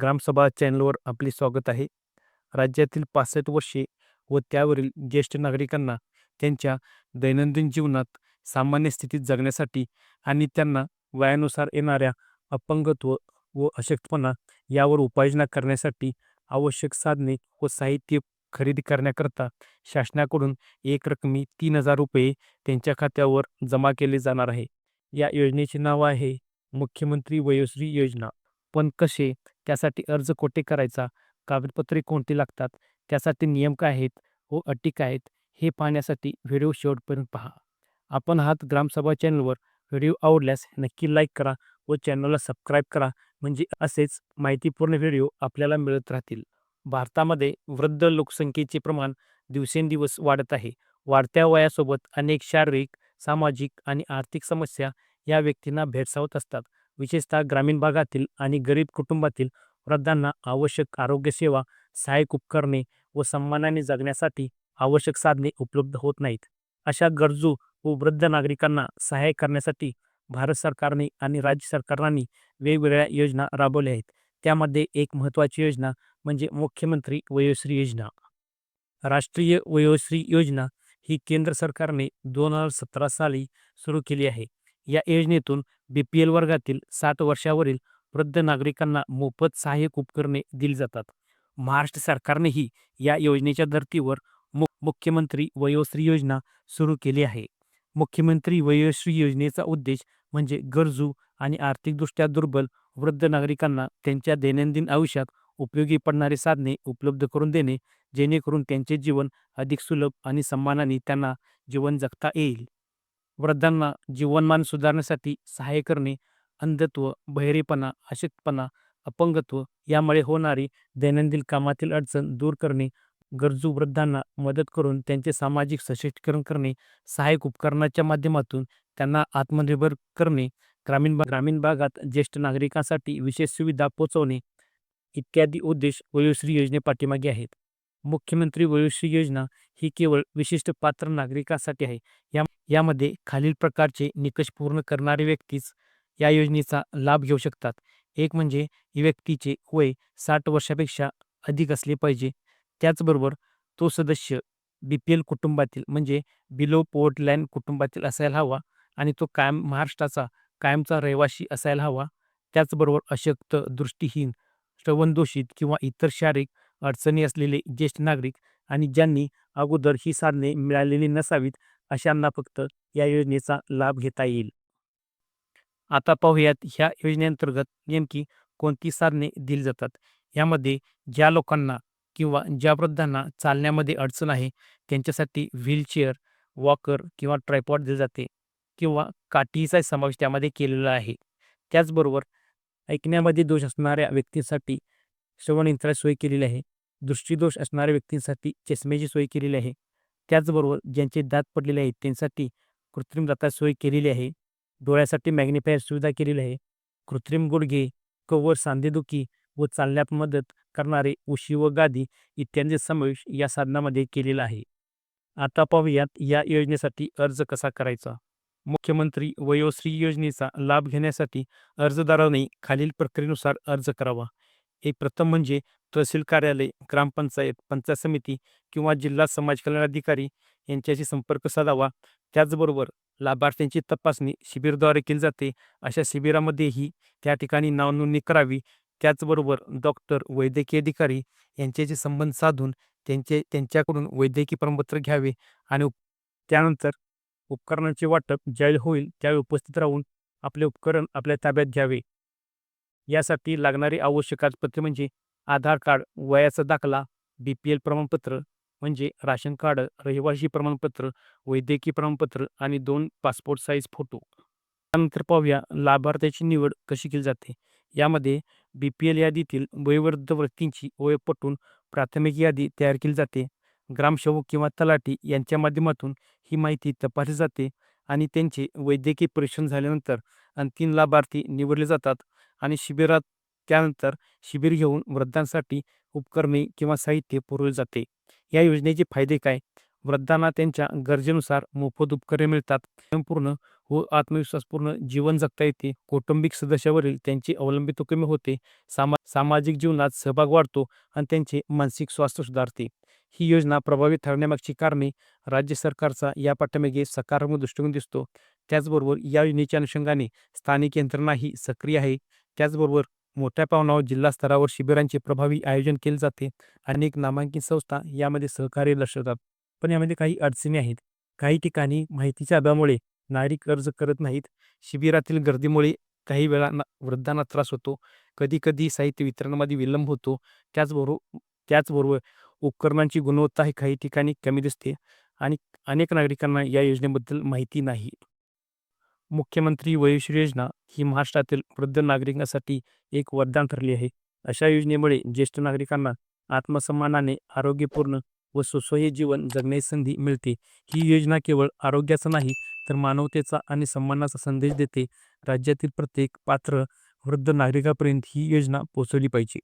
ग्रामसभा चॅनलवर आपले स्वागत आहे. राज्यातील पासष्ट वर्षे व त्यावरील ज्येष्ठ नागरिकांना त्यांच्या दैनंदिन जीवनात सामान्य स्थितीत जगण्यासाठी आणि त्यांना वयानुसार येणाऱ्या अपंगत्व व अशक्तपणा यावर उपाययोजना करण्यासाठी आवश्यक साधने व साहित्य खरेदी करण्याकरता शासनाकडून एक रकमी तीन हजार रुपये त्यांच्या खात्यावर जमा केले जाणार आहे. या योजनेचे नाव आहे मुख्यमंत्री वयोश्री योजना. पण कसे? त्यासाठी अर्ज कोठे करायचा? कागदपत्रे कोणती लागतात? त्यासाठी नियम काय आहेत? व अटी काय आहेत? हे पाहण्यासाठी व्हिडिओ शेवटपर्यंत पहा. आपण हात ग्रामसभा चॅनलवर. व्हिडिओ आवडल्यास नक्की लाईक करा व चॅनलला सबस्क्राईब करा. म्हणजे असेच माहितीपूर्ण व्हिडिओ आपल्याला मिळत राहतील. भारतामध्ये वृद्ध लोकसंख्येचे प्रमाण दिवसेंदिवस वाढत आहे. वाढत्या वयासोबत अनेक शारीरिक सामाजिक आणि आर्थिक समस्या या व्यक्तींना भेडसावत असतात. विशेषतः ग्रामीण भागातील आणि गरीब कुटुंबातील वृद्धांना आवश्यक आरोग्यसेवा सहाय्यक उपकरणे व सन्मानाने जगण्यासाठी आवश्यक साधने उपलब्ध होत नाहीत. अशा गरजू व वृद्ध नागरिकांना सहाय्य करण्यासाठी भारत सरकारने आणि राज्य सरकारांनी वेगवेगळ्या योजना राबवल्या आहेत. त्यामध्ये एक महत्त्वाची योजना म्हणजे मुख्यमंत्री वयोश्री योजना. राष्ट्रीय वयोश्री योजना ही केंद्र सरकारने दोन हजार सतरा साली सुरू केली आहे. या योजनेतून बीपीएल वर्गातील साठ वर्षावरील वृद्ध नागरिकांना मोफत सहाय्यक उपकरणे दिली जातात. महाराष्ट्र सरकारनेही या योजनेच्या धर्तीवर मु मुख्यमंत्री वयोश्री योजना सुरू केली आहे. मुख्यमंत्री वयोश्री योजनेचा उद्देश म्हणजे गरजू आणि आर्थिकदृष्ट्या दुर्बल वृद्ध नागरिकांना त्यांच्या दैनंदिन आयुष्यात उपयोगी पडणारी साधने उपलब्ध करून देणे जेणेकरून त्यांचे जीवन अधिक सुलभ आणि सन्मानाने त्यांना जीवन जगता येईल. वृद्धांना जीवनमान सुधारण्यासाठी सहाय्य करणे अंधत्व बहिरेपणा अशक्तपणा अपंगत्व यामुळे होणारी दैनंदिन कामातील अडचण दूर करणे गरजू वृद्धांना मदत करून त्यांचे सामाजिक सशक्तीकरण करणे सहाय्यक उपकरणाच्या माध्यमातून त्यांना आत्मनिर्भर करणे ग्रामीण भा ग्रामीण भागात ज्येष्ठ नागरिकांसाठी विशेष सुविधा पोहोचवणे इत्यादी उद्देश वयोश्री योजनेपाठीमागे आहेत. मुख्यमंत्री वयोश्री योजना ही केवळ विशिष्ट पात्र नागरिकांसाठी आहे. या यामध्ये खालील प्रकारचे निकष पूर्ण करणारे व्यक्तीच या योजनेचा लाभ घेऊ शकतात. एक म्हणजे व्यक्तीचे वय साठ वर्षापेक्षा अधिक असले पाहिजे. त्याचबरोबर तो सदस्य बी पी एल कुटुंबातील म्हणजे बिलो पोर्ट लाईन कुटुंबातील असायला हवा आणि तो कायम महाराष्ट्राचा कायमचा रहिवासी असायला हवा. त्याचबरोबर अशक्त दृष्टीहीन श्रवणदोषित किंवा इतर शारीरिक अडचणी असलेले ज्येष्ठ नागरिक आणि ज्यांनी अगोदर ही साधने मिळालेली नसावीत अशांना फक्त या योजनेचा लाभ घेता येईल. आता पाहूयात ह्या योजनेअंतर्गत नेमकी कोणती साधने दिली जातात? यामध्ये ज्या लोकांना किंवा ज्या वृद्धांना चालण्यामध्ये अडचण आहे त्यांच्यासाठी व्हीलचेअर वॉकर किंवा ट्रायपॉड दिले जाते किंवा काठीचा समावेश त्यामध्ये केलेला आहे. त्याचबरोबर ऐकण्यामध्ये दोष असणाऱ्या व्यक्तींसाठी श्रवणयंत्रा सोय केलेली आहे दृष्टीदोष असणाऱ्या व्यक्तींसाठी चष्म्याची सोय केलेली आहे त्याचबरोबर ज्यांचे दात पडलेले आहेत त्यांसाठी कृत्रिम दाता सोय केलेली आहे. डोळ्यासाठी मॅग्निफायर सुविधा केलेली आहे. कृत्रिम गुडघे कवर सांधेदुखी व चालण्यात मदत करणारे उशी व गादी इत्यादी समावेश या साधनामध्ये केलेला आहे. आता पाहूयात या योजनेसाठी अर्ज कसा करायचा? मुख्यमंत्री वयोश्री योजनेचा लाभ घेण्यासाठी अर्जदाराने खालील प्रक्रियेनुसार अर्ज करावा. एक प्रथम म्हणजे तहसील कार्यालय ग्रामपंचायत पंचायत समिती किंवा जिल्हा समाज कल्याण अधिकारी यांच्याशी संपर्क साधावा. त्याचबरोबर लाभार्थ्यांची तपासणी शिबिरद्वारे केली जाते. अशा शिबिरामध्येही त्या ठिकाणी नावनोंदणी करावी. त्याचबरोबर डॉक्टर वैद्यकीय अधिकारी यांच्याशी संबंध साधून त्यांचे त्यांच्याकडून वैद्यकीय प्रमाणपत्र घ्यावे आणि उप- त्यानंतर उपकरणांचे वाटप ज्यावेळी होईल त्यावेळी उपस्थित राहून आपले उपकरण आपल्या ताब्यात घ्यावे. यासाठी लागणारी आवश्यक कागदपत्रे म्हणजे आधार कार्ड वयाचा दाखला बी पी एल प्रमाणपत्र म्हणजे राशन कार्ड रहिवासी प्रमाणपत्र वैद्यकीय प्रमाणपत्र आणि दोन पासपोर्ट साईज फोटो त्यानंतर पाहूया लाभार्थ्याची निवड कशी केली जाते. यामध्ये बी पी एल यादीतील वयोवृद्ध व्यक्तींची ओळख पटून प्राथमिक यादी तयार केली जाते. ग्रामसेवक किंवा तलाठी यांच्या माध्यमातून ही माहिती तपासली जाते आणि त्यांचे वैद्यकीय परीक्षण झाल्यानंतर अंतिम लाभार्थी निवडले जातात. आणि शिबिरात त्यानंतर शिबिर घेऊन वृद्धांसाठी उपकरणे किंवा साहित्य पुरवले जाते. या योजनेचे फायदे काय? वृद्धांना त्यांच्या गरजेनुसार मोफत उपकरणे मिळतात. संपूर्ण व आत्मविश्वासपूर्ण जीवन जगता येते. कौटुंबिक सदस्यावरील त्यांची अवलंबित्व कमी होते. सामा सामाजिक जीवनात सहभाग वाढतो आणि त्यांचे मानसिक स्वास्थ्य सुधारते. ही योजना प्रभावी ठरण्यामागची कारणे राज्य सरकारचा या पाठ्यमागे सकारात्मक दृष्टिकोन दिसतो. त्याचबरोबर या योजनेच्या अनुषंगाने स्थानिक यंत्रणाही सक्रिय आहे. त्याचबरोबर मोठ्या पावणावर जिल्हा स्तरावर शिबिरांचे प्रभावी आयोजन केले जाते अनेक नामांकित संस्था यामध्ये सहकार्य दर्शवतात. पण यामध्ये काही अडचणी आहेत. काही ठिकाणी माहितीच्या अभावामुळे नागरिक अर्ज करत नाहीत. शिबिरातील गर्दीमुळे काही वेळा ना वृद्धांना त्रास होतो. कधी कधी साहित्य वितरणामध्ये विलंब होतो. त्याचबरोबर त्याचबरोबर उपकरणांची गुणवत्ता ही काही ठिकाणी कमी दिसते आणि अनेक नागरिकांना या योजनेबद्दल माहिती नाही. मुख्यमंत्री वयोश्री योजना ही महाराष्ट्रातील वृद्ध नागरिकांसाठी एक वरदान ठरली आहे. अशा योजनेमुळे ज्येष्ठ नागरिकांना आत्मसन्मानाने आरोग्यपूर्ण व सुसह्य जीवन जगण्याची संधी मिळते. ही योजना केवळ आरोग्याचा नाही तर मानवतेचा आणि सन्मानाचा संदेश देते. राज्यातील प्रत्येक पात्र वृद्ध नागरिकापर्यंत ही योजना पोहोचवली पाहिजे.